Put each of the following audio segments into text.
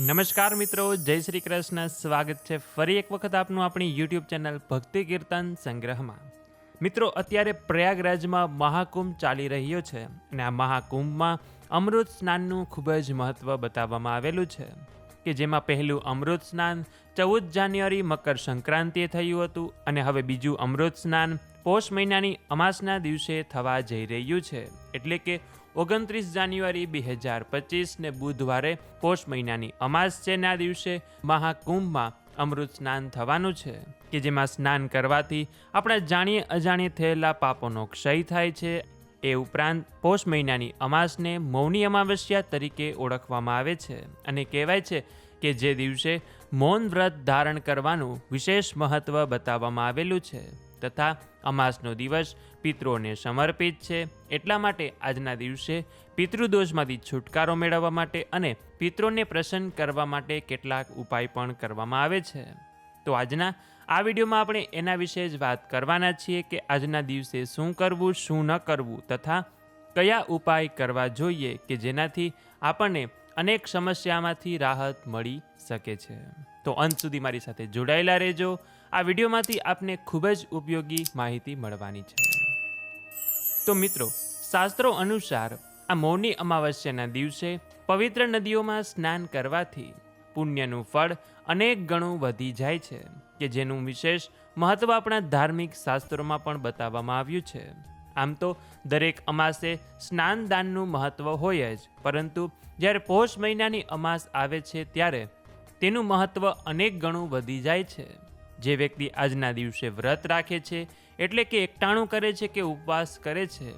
નમસ્કાર મિત્રો, જય શ્રી કૃષ્ણ. સ્વાગત છે ફરી એક વખત આપનું આપણી યુટ્યુબ ચેનલ ભક્તિ કીર્તન સંગ્રહમાં. મિત્રો, અત્યારે પ્રયાગરાજમાં મહાકુંભ ચાલી રહ્યો છે અને આ મહાકુંભમાં અમૃત સ્નાનનું ખૂબ જ મહત્ત્વ બતાવવામાં આવેલું છે કે જેમાં પહેલું અમૃત સ્નાન ચૌદ જાન્યુઆરી મકર સંક્રાંતિએ થયું હતું અને હવે બીજું અમૃત સ્નાન પોષ મહિનાની અમાસના દિવસે થવા જઈ રહ્યું છે. એટલે કે ઓગણત્રીસ જાન્યુઆરી બે હજાર પચીસને બુધવારે પોષ મહિનાની અમાસ છે ના દિવસે મહાકુંભમાં અમૃત સ્નાન થવાનું છે, કે જેમાં સ્નાન કરવાથી આપણા જાણીએ અજાણીએ થયેલા પાપોનો ક્ષય થાય છે. એ ઉપરાંત પોષ મહિનાની અમાસને મૌની અમાવસ્યા તરીકે ઓળખવામાં આવે છે અને કહેવાય છે કે જે દિવસે મૌન વ્રત ધારણ કરવાનું વિશેષ મહત્ત્વ બતાવવામાં આવેલું છે. તથા અમાસનો દિવસ પિતૃઓને સમર્પિત છે. એટલા માટે આજના દિવસે પિતૃદોષમાંથી છુટકારો મેળવવા માટે અને પિતૃને પ્રસન્ન કરવા માટે કેટલાક ઉપાય પણ કરવામાં આવે છે. તો આજના, આ વિડીયોમાં આપણે એના વિશે જ વાત કરવાના છીએ કે આજના દિવસે શું કરવું, શું ન કરવું તથા કયા ઉપાય કરવા જોઈએ કે જેનાથી આપણને અનેક સમસ્યામાંથી રાહત મળી શકે છે. તો અંત સુધી મારી સાથે જોડાયેલા રહેજો. આ વિડીયોમાંથી આપને ખૂબ જ ઉપયોગી માહિતી મળવાની છે. તો મિત્રો, શાસ્ત્રો અનુસાર આ મૌની અમાવસ્યાના દિવસે પવિત્ર નદીઓમાં સ્નાન કરવાથી પુણ્યનું ફળ અનેક ગણું વધી જાય છે, કે જેનું વિશેષ મહત્ત્વ આપણા ધાર્મિક શાસ્ત્રોમાં પણ બતાવવામાં આવ્યું છે. આમ તો દરેક અમાસે સ્નાનદાનનું મહત્ત્વ હોય જ, પરંતુ જ્યારે પોષ મહિનાની અમાસ આવે છે ત્યારે તેનું મહત્ત્વ અનેક ગણું વધી જાય છે. જે વ્યક્તિ આજના દિવસે વ્રત રાખે છે, એટલે કે એકટાણું કરે છે કે ઉપવાસ કરે છે,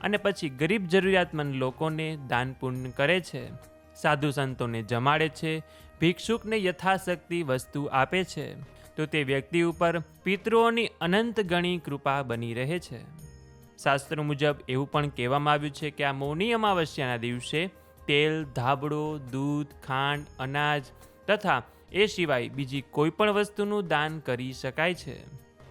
અને પછી ગરીબ જરૂરિયાતમંદ લોકોને દાન પુણ્ય કરે છે, સાધુ સંતોને જમાડે છે, ભિક્ષુકને યથાશક્તિ વસ્તુ આપે છે, તો તે વ્યક્તિ ઉપર પિતૃઓની અનંત ગણી કૃપા બની રહે છે. શાસ્ત્રો મુજબ એવું પણ કહેવામાં આવ્યું છે કે આ મૌની અમાવસ્યાના દિવસે તેલ, ધાબળો, દૂધ, ખાંડ, અનાજ તથા એ સિવાય બીજી કોઈ પણ વસ્તુનું દાન કરી શકાય છે.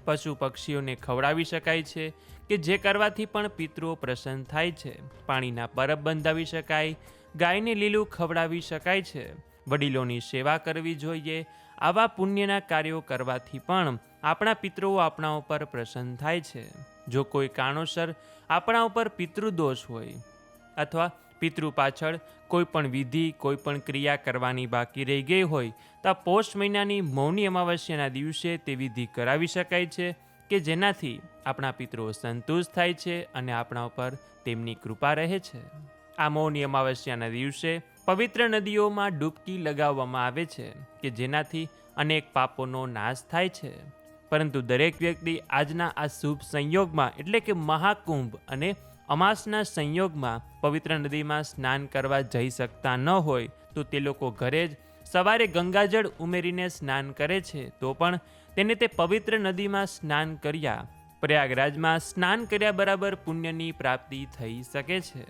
પશુ પક્ષીઓને ખવડાવી શકાય છે કે જે કરવાથી પણ પિતૃઓ પ્રસન્ન થાય છે. પાણીના પરબ બંધાવી શકાય, ગાયને લીલું ખવડાવી શકાય છે. વડીલોની સેવા કરવી જોઈએ, આવા પુણ્યના કાર્યો કરવાથી પણ આપણા પિતૃઓ આપણા ઉપર પ્રસન્ન થાય છે. જો કોઈ કારણોસર આપણા ઉપર પિતૃદોષ હોય અથવા પિતૃ પાછળ કોઈ પણ વિધિ કોઈ પણ ક્રિયા કરવાની બાકી રહી ગઈ હોય, તો આ પોષ મહિનાની મૌની અમાવસ્યાના દિવસે તે વિધિ કરાવી શકાય છે કે જેનાથી આપણા પિતૃઓ સંતુષ્ટ થાય છે અને આપણા ઉપર તેમની કૃપા રહે છે. આ મૌની અમાવસ્યાના દિવસે પવિત્ર નદીઓમાં ડૂબકી લગાવવામાં આવે છે કે જેનાથી અનેક પાપોનો નાશ થાય છે. પરંતુ દરેક વ્યક્તિ આજના આ શુભ સંયોગમાં, એટલે કે મહાકુંભ અને અમાસના સંયોગમાં પવિત્ર નદીમાં સ્નાન કરવા જઈ શકતા ન હોય તો તે લોકો ઘરે જ સવારે ગંગાજળ ઉમેરીને સ્નાન કરે છે. તો પણ તેને તે પવિત્ર નદીમાં સ્નાન કર્યા. પ્રયાગરાજમાં સ્નાન કર્યા બરાબર પુણ્યની પ્રાપ્તિ થઈ શકે છે.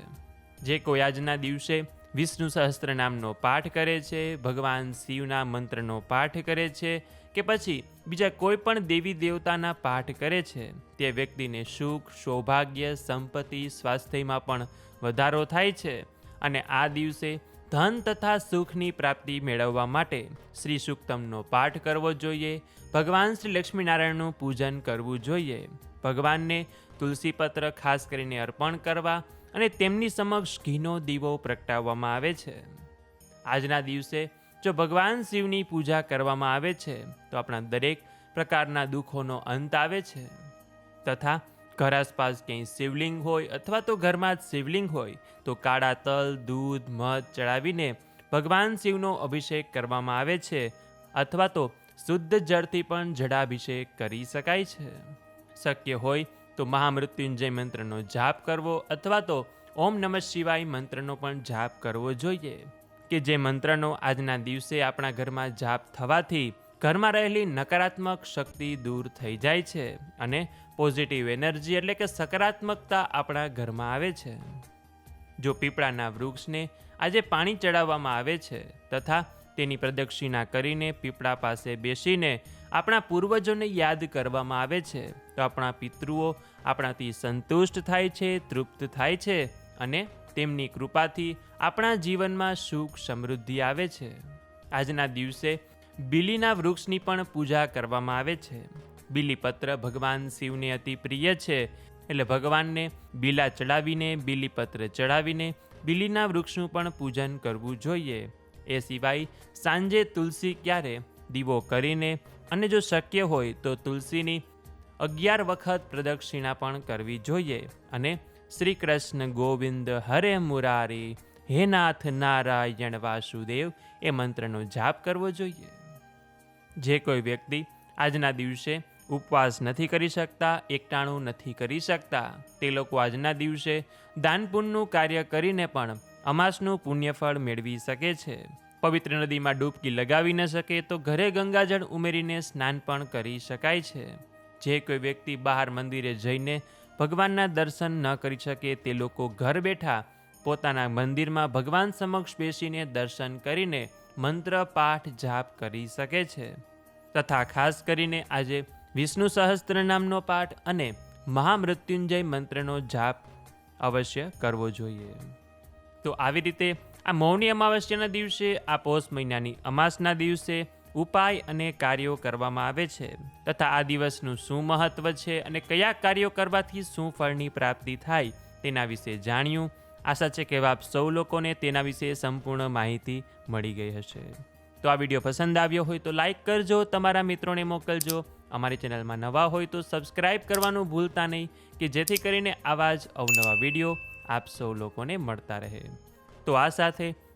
જે કોઈ આજના દિવસે વિષ્ણુ સહસ્ત્ર નામનો પાઠ કરે છે, ભગવાન શિવના મંત્રનો પાઠ કરે છે કે પછી બીજા કોઈ પણ દેવી દેવતાના પાઠ કરે છે, તે વ્યક્તિને સુખ, સૌભાગ્ય, સંપત્તિ, સ્વાસ્થ્યમાં પણ વધારો થાય છે અને આ દિવસે ધન તથા સુખની પ્રાપ્તિ મેળવવા માટે શ્રી સુક્તમનો પાઠ કરવો જોઈએ, ભગવાન શ્રી લક્ષ્મીનારાયણનું પૂજન કરવું જોઈએ, ભગવાનને તુલસીપત્ર ખાસ કરીને અર્પણ કરવા અને તેમની સમક્ષ ઘીનો દીવો પ્રગટાવવામાં આવે છે. આજના દિવસે જો ભગવાન શિવની પૂજા કરવામાં આવે છે, તો આપણા દરેક પ્રકારના દુઃખોનો અંત આવે છે. તથા ઘર આસપાસ ક્યાંય શિવલિંગ હોય અથવા તો ઘરમાં જ શિવલિંગ હોય, તો કાળા તલ, દૂધ, મધ ચડાવીને ભગવાન શિવનો અભિષેક કરવામાં આવે છે, અથવા તો શુદ્ધ જળથી પણ જળાભિષેક કરી શકાય છે. શક્ય હોય તો મહામૃત્યુંજય મંત્રનો જાપ કરવો અથવા તો ઓમ નમઃ શિવાય મંત્રનો પણ જાપ કરવો જોઈએ. કે જે મંત્રનો આજના દિવસે આપણા ઘરમાં જાપ થવાથી ઘરમાં રહેલી નકારાત્મક શક્તિ દૂર થઈ જાય છે અને પોઝિટિવ એનર્જી એટલે કે સકારાત્મકતા આપણા ઘરમાં આવે છે. જો પીપળાના વૃક્ષને આજે પાણી ચડાવવામાં આવે છે તથા તેની પ્રદક્ષિણા કરીને પીપળા પાસે બેસીને આપણા પૂર્વજોને યાદ કરવામાં આવે છે, તો આપણા પિતૃઓ આપણાથી સંતુષ્ટ થાય છે, તૃપ્ત થાય છે અને તેમની કૃપાથી આપણા જીવનમાં સુખ સમૃદ્ધિ આવે છે. આજના દિવસે બિલીના વૃક્ષની પણ પૂજા કરવામાં આવે છે. બિલીપત્ર ભગવાન શિવને અતિ પ્રિય છે, એટલે ભગવાનને બીલા ચડાવીને, બિલીપત્ર ચડાવીને બિલીના વૃક્ષનું પણ પૂજન કરવું જોઈએ. એ સિવાય સાંજે તુલસી ક્યારે દીવો કરીને અને જો શક્ય હોય તો તુલસીની અગિયાર વખત પ્રદક્ષિણા પણ કરવી જોઈએ અને શ્રી કૃષ્ણ ગોવિંદ હરે મુરારી, હે નાથ નારાયણ વાસુદેવ, એ મંત્રનો જાપ કરવો જોઈએ. જે કોઈ વ્યક્તિ આજના દિવસે ઉપવાસ નથી કરી શકતા, એકટાણું નથી કરી શકતા, તે લોકો આજના દિવસે દાનપુણનું કાર્ય કરીને પણ અમાસનું પુણ્યફળ મેળવી શકે છે. પવિત્ર નદીમાં ડૂબકી લગાવી ન શકે તો ઘરે ગંગાજળ ઉમેરીને સ્નાન પણ કરી શકાય છે. જે કોઈ વ્યક્તિ બહાર મંદિરે જઈને ભગવાનના દર્શન ન કરી શકે તે લોકો ઘર બેઠા પોતાના મંદિરમાં ભગવાન સમક્ષ બેસીને દર્શન કરીને મંત્ર પાઠ જાપ કરી શકે છે. તથા ખાસ કરીને આજે વિષ્ણુ સહસ્ત્ર નામનો પાઠ અને મહામૃત્યુંજય મંત્રનો જાપ અવશ્ય કરવો જોઈએ. તો આવી રીતે આ મૌની અમાવસ્યાના દિવસે, આ પોષ મહિનાની અમાસના દિવસે ઉપાય અને કાર્યો કરવામાં આવે છે તથા આ દિવસનું શું મહત્વ છે અને કયા કાર્યો કરવાથી શું ફળની પ્રાપ્તિ થાય તેના વિશે જાણ્યું. આશા છે કે આપ સૌ લોકોને તેના વિશે સંપૂર્ણ માહિતી મળી ગઈ હશે. તો આ વીડિયો પસંદ આવ્યો હોય તો લાઇક કરજો, તમારા મિત્રોને મોકલજો. અમારી ચેનલમાં નવા હોય તો સબસ્ક્રાઈબ કરવાનું ભૂલતા નહીં કે જેથી કરીને આવા જ અવનવા વીડિયો આપ સૌ લોકોને મળતા રહે. તો આ સાથે